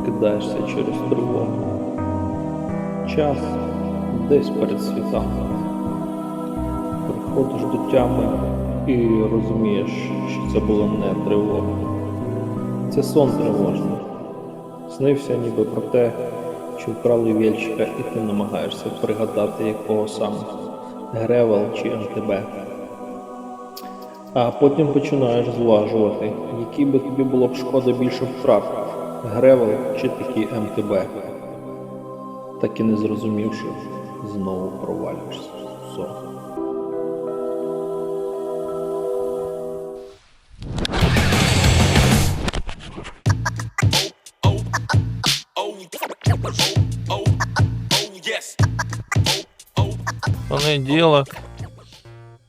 прокидаєшся через тривогу. Час десь перед світанком. Приходиш до тями і розумієш, що це була не тривога. Це сон тривожний. Снився ніби про те, що вкрали вільчика, і ти намагаєшся пригадати якого саме Гревел чи МТБ. А потім починаєш зважувати, який би тобі було б шкода більше втрат Гревел чи такі МТБ. Так і не зрозумівши, знову провалюєшся. Понеділок.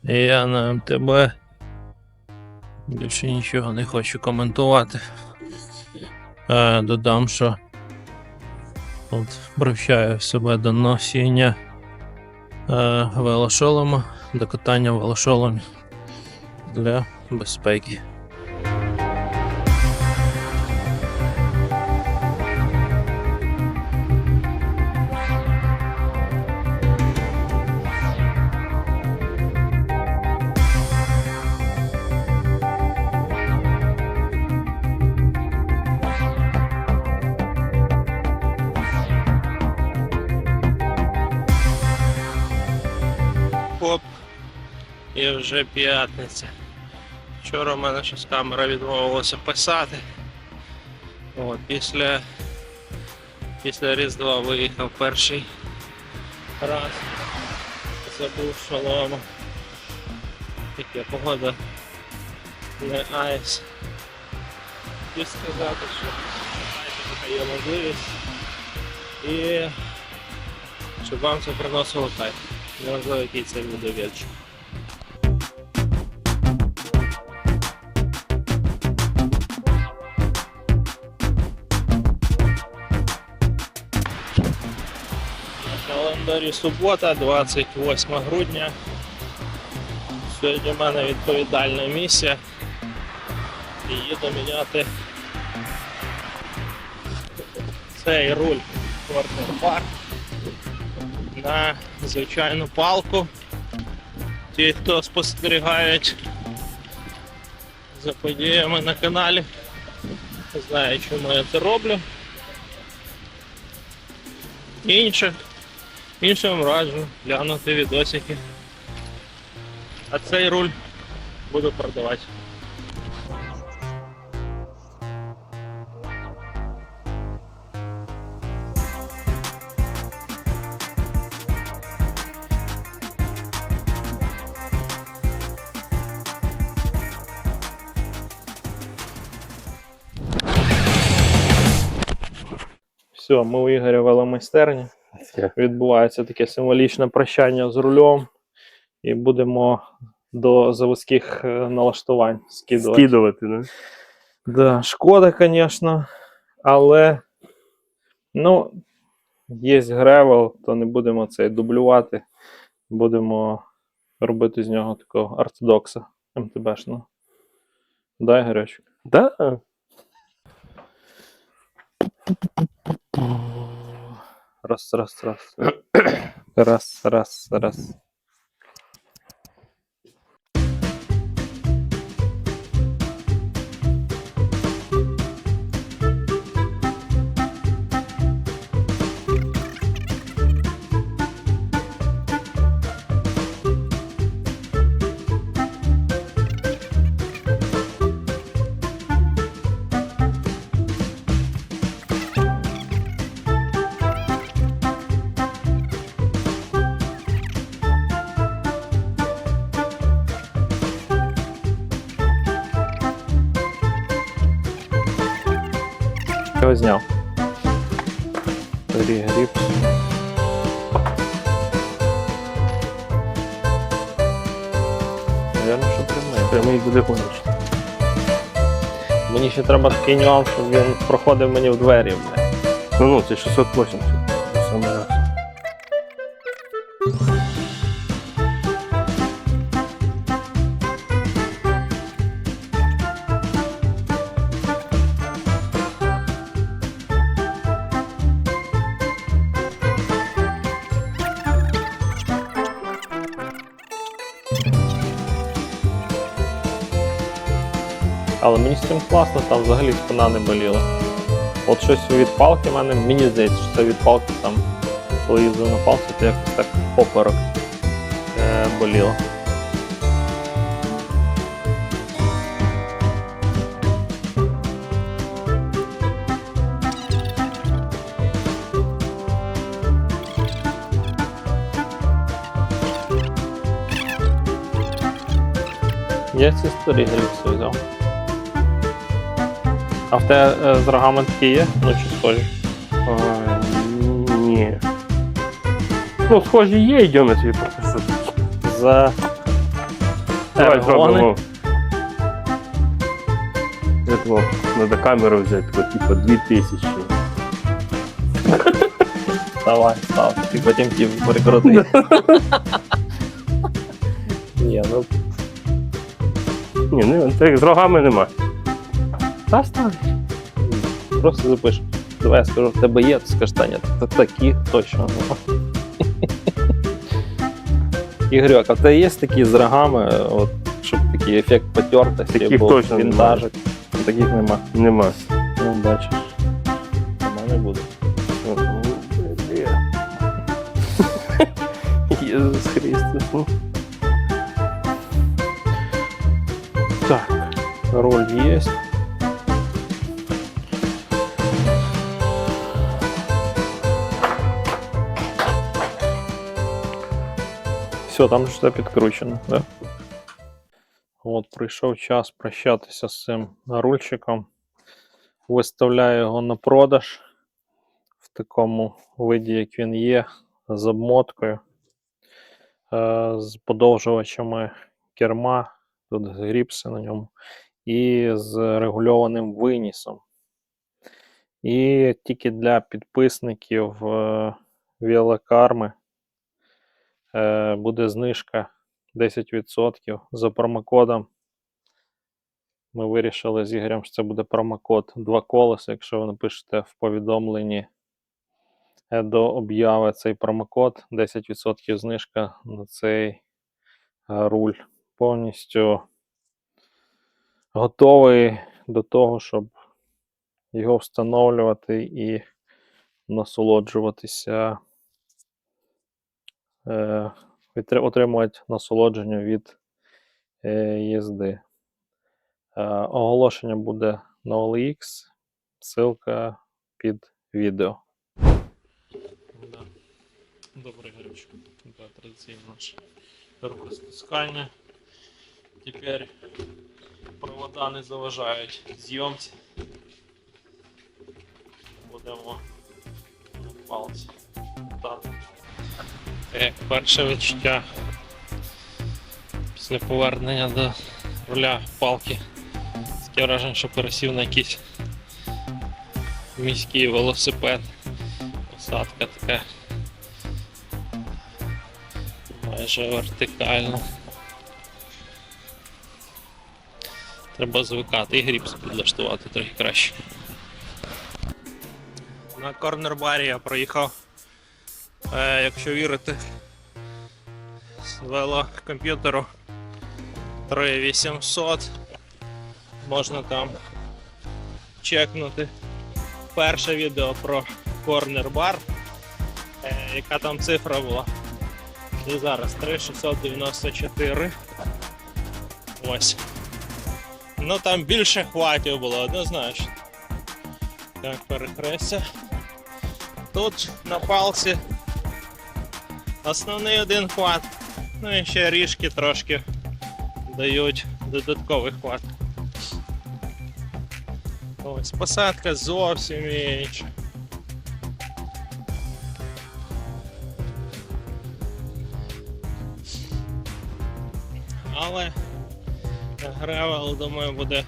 Я на МТБ. Більше нічого не хочу коментувати. Е, додам, що от привчаю себе до носіння е, велошолома, до катання велошоломі для безпеки. І вже п'ятниця. Вчора в мене щось камера відмовилася писати. От, після, після Різдва виїхав перший раз. Забув шолома. Яка погода не айс. Хотів сказати, що така є можливість. І щоб вам це приносило кайф. Неважливо, який це буде календарі субота, 28 грудня. Сьогодні в мене відповідальна місія. І їду міняти цей руль Bar на звичайну палку. Ті, хто спостерігають за подіями на каналі, знають, чому я це роблю. Інше, іншим раджу глянути відосики. А цей руль буду продавати. Все, ми у Ігоря веломайстерні. Відбувається таке символічне прощання з рулем. І будемо до заводських е, налаштувань скидувати. Скидувати, да? Да, шкода, звісно, але ну, є гревел, то не будемо це дублювати. Будемо робити з нього такого ортодокса МТБшного. Да, Ігорьочок? Да. Раз, раз, раз. Раз, раз, раз. Його зняв. Грі, гріб. Наверно, що прямий. Прямий буде гоночний. Мені ще треба такий нюанс, щоб він проходив мені в двері. Ну, ну, це 680. Саме раз. Але мені з цим класно, там взагалі спина не боліла. От щось від палки в мене, мені здається, що це від палки там, коли їздив на палці, то якось так поперек е, боліло. Я ці старі гріпси взяв. А в тебе е, з рогами такі є? Ну чи схожі? А, ні. Ну, схожі є, йдемо тобі покажу. За Давай зробимо. Думав, треба камеру взяти, таку, типу 2000. Давай, став. Ти потім ті прикрути. Ні, ну Ні, ну так з рогами нема. Та. Просто запиш. Давай я скажу, в тебе є, ти скажеш, Таня, та такі точно. Ігорьок, а в тебе є такі з рогами, от, щоб такий ефект потертості, Таких був, точно немає. вінтажик. Таких нема. Нема. Ну, бачиш. Нема не буде. Єсус Христос. ну. Так, роль есть. Все, там все підкручено, да? От, прийшов час прощатися з цим рульчиком. Виставляю його на продаж в такому виді, як він є, з обмоткою, е, з подовжувачами керма, тут гріпси на ньому, і з регульованим винісом. І тільки для підписників е, е, буде знижка 10% за промокодом. Ми вирішили з Ігорем, що це буде промокод 2 колеса. Якщо ви напишете в повідомленні е, до обяви цей промокод, 10% знижка на цей е, руль. Повністю готовий до того, щоб його встановлювати і насолоджуватися, е, отримувати насолодження від е, їзди. Е, оголошення буде на OLX, ссылка під відео. Добрий горючок. Да, традиційно наше рукостискання. Тепер провода не заважають зйомці. Будемо на палці. Як перше відчуття після повернення до руля палки. Таке враження, що пересів на якийсь міський велосипед. Посадка така майже вертикальна. Треба звикати і гріпс підлаштувати трохи краще. На корнербарі я проїхав, е, якщо вірити, з велокомп'ютеру 3800. Можна там чекнути перше відео про корнер-бар. Е, яка там цифра була? І зараз 3694. Ось. Ну там більше хватів було, однозначно. Так, перехрестя. Тут на палці основний один хват. Ну і ще ріжки трошки дають додатковий хват. Ось посадка зовсім інша. Але гревел, думаю, буде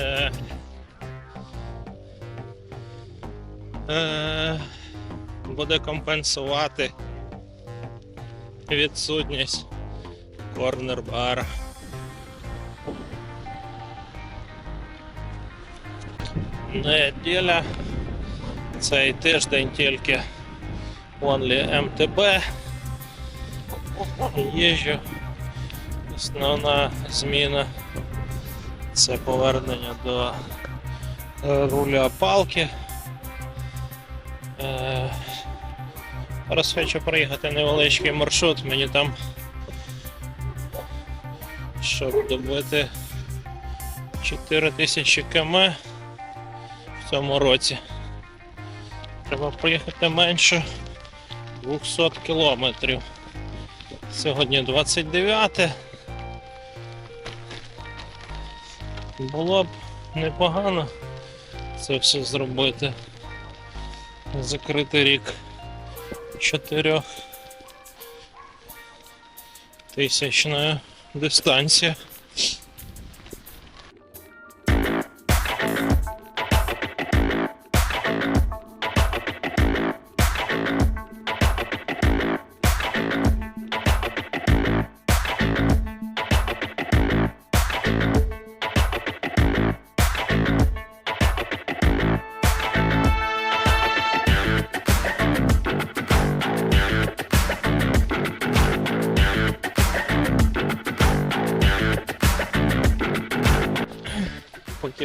е, е, буде компенсувати відсутність корнер-бара. Неділя. Цей тиждень тільки Only MTB. Їжджу. Основна зміна Це повернення до е, руля палки. Зараз хочу проїхати невеличкий маршрут, мені там, щоб добити 4000 км в цьому році. Треба проїхати менше 200 кілометрів. Сьогодні 29. Було б непогано це все зробити. Закрити рік чотирьох тисячна дистанції.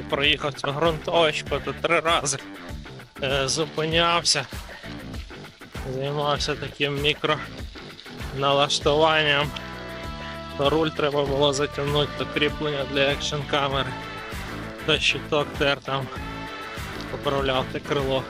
Проїхав цю грунтовочку, то три рази е, зупинявся, займався таким мікроналаштуванням. То руль треба було затягнути то кріплення для екшн камери. То щиток тер там поправляв те крило.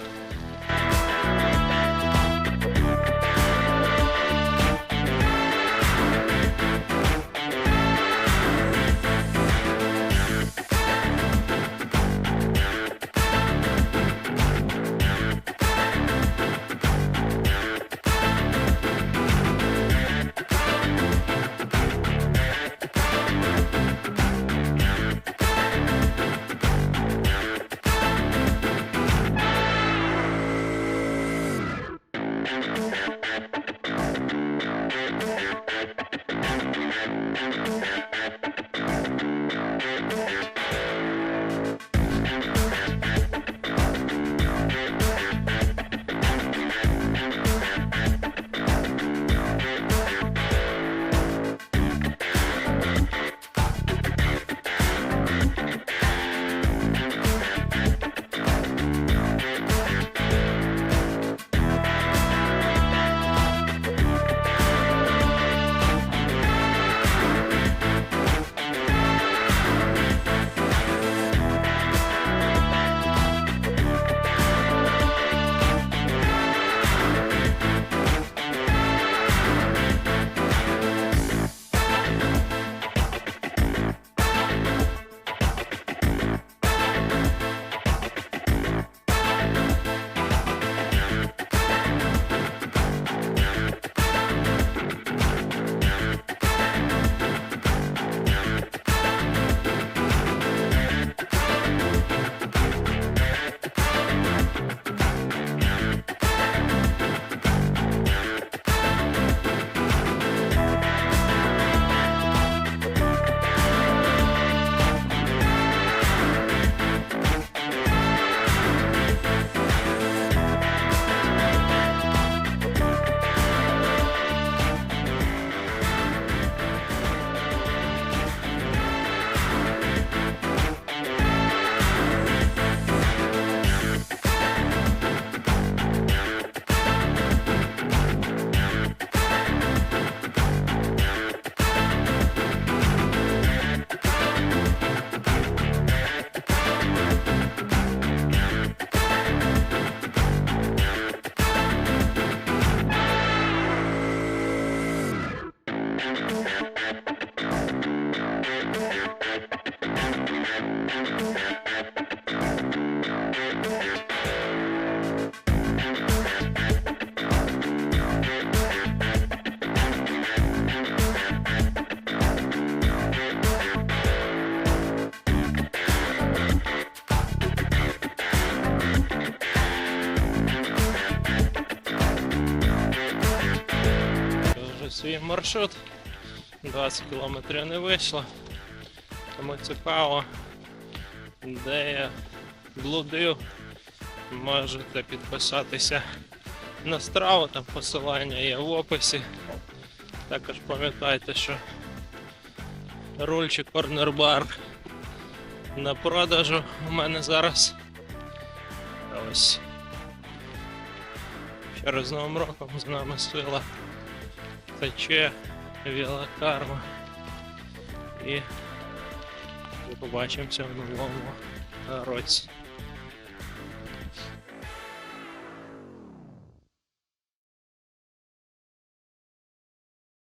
Маршрут. 20 кілометрів не вийшло. Тому цікаво, де я блудив. Можете підписатися на страву, там посилання є в описі. Також пам'ятайте, що рульчик Bar на продажу у мене зараз. Ось. Ще раз з Новим роком з нами сила. Тече Вілокарма и побачимося в новому році.